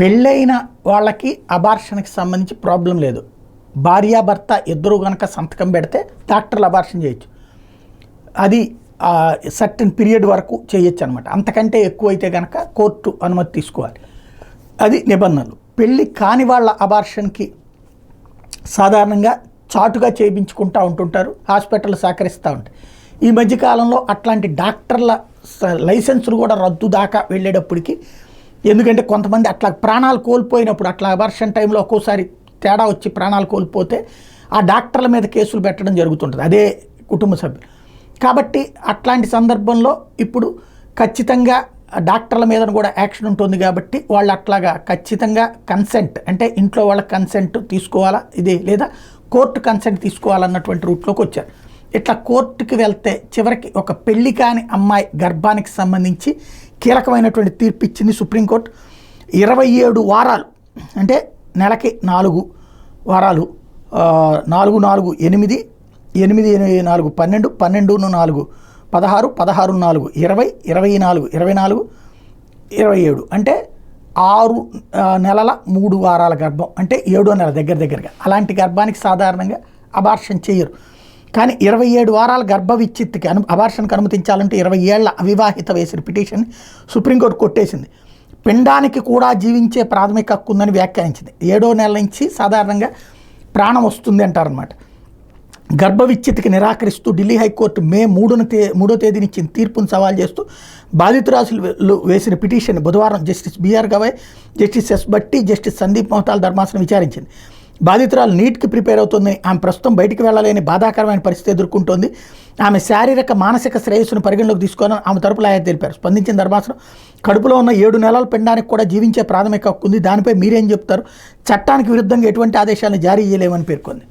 పెళ్ళైన వాళ్ళకి అబార్షన్కి సంబంధించి ప్రాబ్లం లేదు. భార్యాభర్త ఇద్దరు కనుక సంతకం పెడితే డాక్టర్లు అబార్షన్ చేయొచ్చు. అది సర్టన్ పీరియడ్ వరకు చేయొచ్చు అనమాట అంతకంటే ఎక్కువైతే కనుక కోర్టు అనుమతి తీసుకోవాలి. అది నిబంధనలు. పెళ్ళి కాని వాళ్ళ అబార్షన్కి సాధారణంగా చాటుగా చేయించుకుంటూ ఉంటుంటారు హాస్పిటల్ సహకరిస్తూ ఉంటాయి. ఈ మధ్యకాలంలో అట్లాంటి డాక్టర్ల స- లైసెన్సులు కూడా రద్దు దాకా వెళ్ళేటప్పటికి ఎందుకంటే కొంతమంది అట్లా ప్రాణాలు కోల్పోయినప్పుడు అట్లా అబర్షన్ టైంలో ఒక్కోసారి తేడా వచ్చి ప్రాణాలు కోల్పోతే ఆ డాక్టర్ల మీద కేసులు పెట్టడం జరుగుతుంటుంది అదే కుటుంబ సభ్యులు. కాబట్టి అట్లాంటి సందర్భంలో ఇప్పుడు ఖచ్చితంగా డాక్టర్ల మీద కూడా యాక్షన్ ఉంటుంది కాబట్టి వాళ్ళు అట్లాగా ఖచ్చితంగా కన్సెంట్ అంటే ఇంట్లో వాళ్ళ కన్సెంట్ తీసుకోవాలా ఇది లేదా కోర్టు కన్సెంట్ తీసుకోవాలన్నటువంటి రూట్లోకి వచ్చారు. ఇట్లా కోర్టుకి వెళ్తే చివరికి ఒక పెళ్ళి కాని అమ్మాయి గర్భానికి సంబంధించి కీలకమైనటువంటి తీర్పు ఇచ్చింది సుప్రీంకోర్టు. ఇరవై ఏడు వారాలు అంటే నెలకి నాలుగు వారాలు నాలుగు నాలుగు ఎనిమిది ఎనిమిది ఎనిమిది నాలుగు పన్నెండు పన్నెండును నాలుగు పదహారు పదహారు నాలుగు ఇరవై ఇరవై నాలుగు ఇరవై నాలుగు ఇరవై ఏడు. అంటే ఆరు నెలల మూడు వారాల గర్భం అంటే ఏడో నెల దగ్గర దగ్గరగా. అలాంటి గర్భానికి సాధారణంగా అబార్షన్ చేయరు. కానీ ఇరవై ఏడు వారాల గర్భవిచ్ఛిత్తికి అను అబార్షన్కి అనుమతించాలంటే ఇరవై ఏళ్ళ అవివాహిత వేసిన పిటిషన్ సుప్రీంకోర్టు కొట్టేసింది. పిండానికి కూడా జీవించే ప్రాథమిక హక్కు ఉందని వ్యాఖ్యానించింది. ఏడో నెల నుంచి సాధారణంగా ప్రాణం వస్తుంది అంటారనమాట గర్భవిచ్ఛితికి నిరాకరిస్తూ ఢిల్లీ హైకోర్టు మే మూడున తే మూడో తేదీని ఇచ్చిన తీర్పును సవాల్ చేస్తూ బాధితురాశులు వేసిన పిటిషన్ బుధవారం justice B R Gavai justice S Bhatti justice Sandeep Mehta ధర్మాసనం విచారించింది. బాధితురాలు నీట్కి ప్రిపేర్ అవుతుందని ఆమె ప్రస్తుతం బయటికి వెళ్ళలేని బాధాకరమైన పరిస్థితి ఎదుర్కొంటోంది. ఆమె శారీరక మానసిక శ్రేయస్సును పరిగణలోకి తీసుకోవాలని ఆమె తరపు ఆయన తెలిపారు. స్పందించిన ధర్మాసనం కడుపులో ఉన్న ఏడు నెలల పిండానికి కూడా జీవించే ప్రాథమిక హక్కు ఉంది. దానిపై మీరేం చెప్తారు? చట్టానికి విరుద్ధంగా ఎటువంటి ఆదేశాలను జారీ చేయలేమని పేర్కొంది.